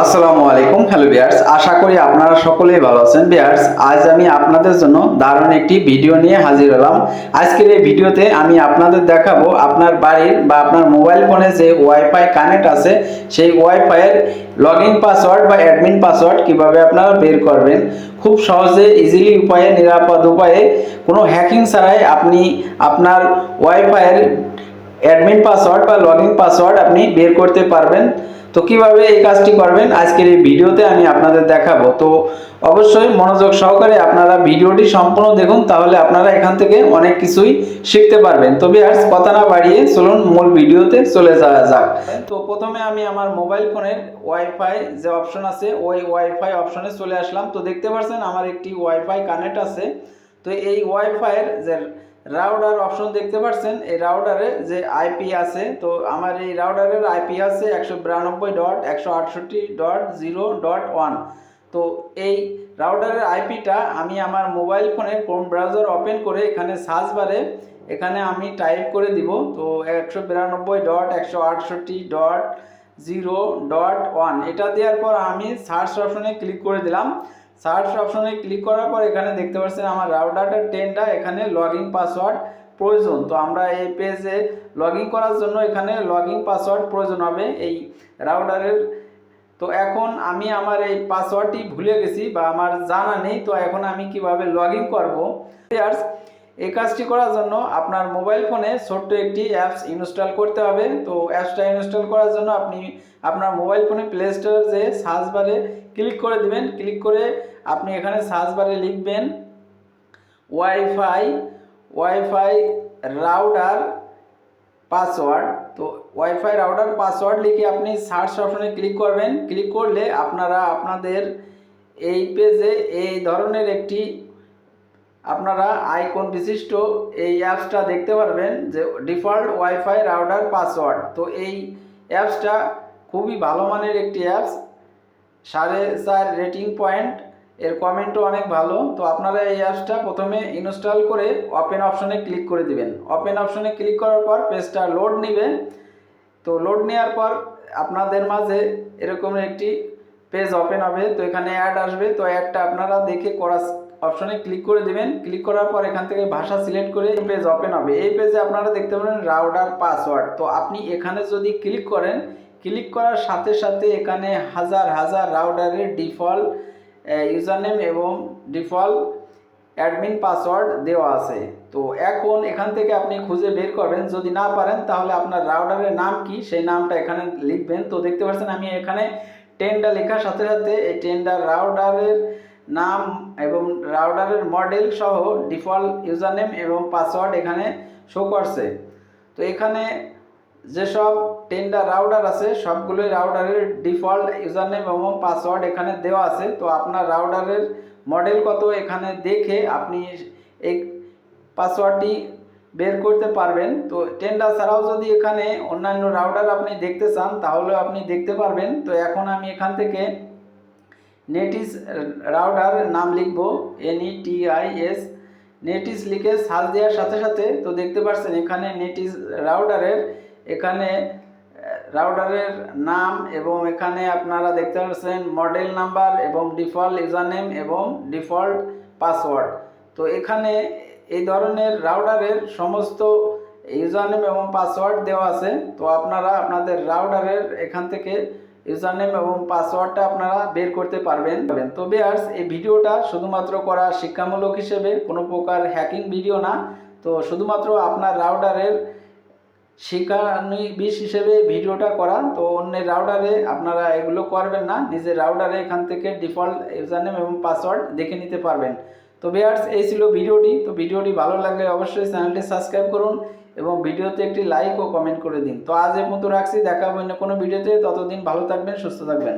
আসসালামু আলাইকুম, হ্যালো বিয়ার্স। আশা করি আপনারা সকলেই ভালো আছেন। বিয়ার্স, আজ আমি আপনাদের জন্য দারুণ একটি ভিডিও নিয়ে হাজির হলাম। আজকের এই ভিডিওতে আমি আপনাদের দেখাবো আপনার বাড়ির বা আপনার মোবাইল ফোনে যে ওয়াইফাই কানেক্ট আছে, সেই ওয়াইফাইয়ের লগ ইন পাসওয়ার্ড বা অ্যাডমিন পাসওয়ার্ড কীভাবে আপনারা বের করবেন, খুব সহজে, ইজিলি উপায়ে, নিরাপদ উপায়ে, কোনো হ্যাকিং ছাড়াই আপনি আপনার ওয়াইফাইয়ের অ্যাডমিন পাসওয়ার্ড বা লগ ইন পাসওয়ার্ড আপনি বের করতে পারবেন। তো কীভাবে এই কাজটি করবেন? আজকের এই ভিডিওতে আমি আপনাদের দেখাবো। তো অবশ্যই মনোযোগ সহকারে আপনারা ভিডিওটি সম্পূর্ণ দেখুন, তাহলে আপনারা এখান থেকে অনেক কিছুই শিখতে পারবেন। তবে আর কথা না বাড়িয়ে চলুন মূল ভিডিওতে চলে যাওয়া যাক। তো প্রথমে আমি আমার মোবাইল ফোনের ওয়াইফাই যে অপশন আছে, ওই ওয়াইফাই অপশনে চলে আসলাম। তো দেখতে পাচ্ছেন আমার একটি ওয়াইফাই কানেক্ট আছে। তো এই ওয়াইফাইয়ের যে রাউডার অপশন দেখতে পাচ্ছেন এই রাউডারে যে আইপি আছে, তো আমার এই রাউডারের আইপি আছে একশো বিরানব্বই ডট একশো আটষট্টি ডট জিরো ডট ওয়ান তো এই রাউডারের আইপিটা আমি আমার মোবাইল ফোনে ক্রোম ব্রাউজার ওপেন করে এখানে সার্চ বারে, এখানে আমি টাইপ করে দিব, তো একশো বিরানব্বই ডট একশো আটষট্টি ডট জিরো ডট ওয়ান এটা দেওয়ার পর আমি সার্চ অপশনে ক্লিক করে দিলাম। সার্চ অপশনে ক্লিক করার পর এখানে দেখতে পাচ্ছেন আমার রাউটারটা টেনটা এখানে লগ ইন পাসওয়ার্ড প্রয়োজন। তো আমরা এই পেজে লগ ইন করার জন্য এখানে লগ ইন পাসওয়ার্ড প্রয়োজন হবে এই রাউডারের তো এখন আমি আমার এই পাসওয়ার্ডটি ভুলে গেছি বা আমার জানা নেই, তো এখন আমি কীভাবে লগ ইন করব এই কাজটি করার জন্য আপনার মোবাইল ফোনে ছোট্ট একটি অ্যাপস ইনস্টল করতে হবে। তো অ্যাপসটা ইনস্টল করার জন্য আপনি আপনার মোবাইল ফোনে প্লে স্টোর যে সার্চ বারে ক্লিক করে দিবেন। ক্লিক করে আপনি এখানে সার্চ বারে লিখবেন ওয়াইফাই ওয়াইফাই রাউটার পাসওয়ার্ড। তো ওয়াইফাই রাউটার পাসওয়ার্ড লিখে আপনি সার্চ অপশনে ক্লিক করবেন। ক্লিক করলে আপনারা আপনাদের এই পেজে এই ধরনের একটি আপনারা আইকন বিশিষ্ট এই অ্যাপসটা দেখতে পারবেন যে ডিফল্ট ওয়াইফাই রাউটার পাসওয়ার্ড। তো এই অ্যাপসটা খুবই ভালো মানের একটি অ্যাপস। সাড়ে চার রেটিং পয়েন্ট। এর কমেন্টও অনেক ভালো। তো আপনারা এই অ্যাপসটা প্রথমে ইনস্টল করে ওপেন অপশনে ক্লিক করে দিবেন। ওপেন অপশনে ক্লিক করার পর পেজটা লোড নেবে। তো লোড নেওয়ার পর আপনাদের মাঝে এরকম একটি পেজ ওপেন হবে। তো এখানে অ্যাড আসবে। তো অ্যাডটা আপনারা দেখে করা অপশনে ক্লিক করে দেবেন। ক্লিক করার পর এখান থেকে ভাষা সিলেক্ট করে এই পেজ ওপেন হবে। এই পেজে আপনারা দেখতে পাবেন রাউডার পাসওয়ার্ড তো আপনি এখানে যদি ক্লিক করেন, ক্লিক করার সাথে সাথে এখানে হাজার হাজার রাউডারের ডিফল্ট ইউজার নেম এবং ডিফল্ট অ্যাডমিন পাসওয়ার্ড দেওয়া আছে। তো এখন এখান থেকে আপনি খুঁজে বের করবেন। যদি না পারেন, তাহলে আপনার রাউডারের নাম কি? সেই নামটা এখানে লিখবেন। তো দেখতে পাচ্ছেন আমি এখানে টেনটা লেখার সাথে সাথে এই টেনটা রাউডারের নাম এবং রাউডারের মডেল সহ ডিফল্ট ইউজার নেম এবং পাসওয়ার্ড এখানে শো করছে। তো এখানে যেসব টেন্ডার রাউটার আছে, সবগুলোই রাউটারের ডিফল্ট ইউজার নেম এবং পাসওয়ার্ড এখানে দেওয়া আছে। তো আপনার রাউটারের মডেল কত এখানে দেখে আপনি এই পাসওয়ার্ডটি বের করতে পারবেন। তো টেন্ডার ছাড়াও যদি এখানে অন্যান্য রাউটার আপনি দেখতে চান, তাহলেও আপনি দেখতে পারবেন। তো এখন আমি এখান থেকে নেটিস রাউটার নাম লিখব N E T I S. Netis লিখে সার্চ দেওয়ার সাথে সাথে তো দেখতে পাচ্ছেন এখানে নেটিস রাউটারের এখানে রাউটারের নাম এবং এখানে আপনারা দেখতে পাচ্ছেন মডেল নাম্বার এবং ডিফল্ট ইউজার নেম এবং ডিফল্ট পাসওয়ার্ড। তো এখানে এই ধরনের রাউটারের সমস্ত ইউজার নেম এবং পাসওয়ার্ড দেওয়া আছে। তো আপনারা আপনাদের রাউটারের এখান থেকে ইউজার নেম এবং পাসওয়ার্ডটা আপনারা বের করতে পারবেন। তো বেয়ার্স এই ভিডিওটা শুধুমাত্র করা শিক্ষামূলক হিসেবে, কোনো প্রকার হ্যাকিং ভিডিও না। তো শুধুমাত্র আপনার রাউটারের শিক্ষানবিশ হিসেবে ভিডিওটা করা। তো অন্যের রাউডারে আপনারা এগুলো করবেন না, নিজের রাউডারে এখান থেকে ডিফল্ট ইউজার নেম এবং পাসওয়ার্ড দেখে নিতে পারবেন। তো বেয়ার্স এই ছিল ভিডিওটি। তো ভিডিওটি ভালো লাগলে অবশ্যই চ্যানেলটি সাবস্ক্রাইব করুন। এবং ভিডিওতে একটি লাইক ও কমেন্ট করে দিন। তো আজ এর মতো রাখছি, দেখা হবে অন্য কোনো ভিডিওতে। ততদিন ভালো থাকবেন, সুস্থ থাকবেন।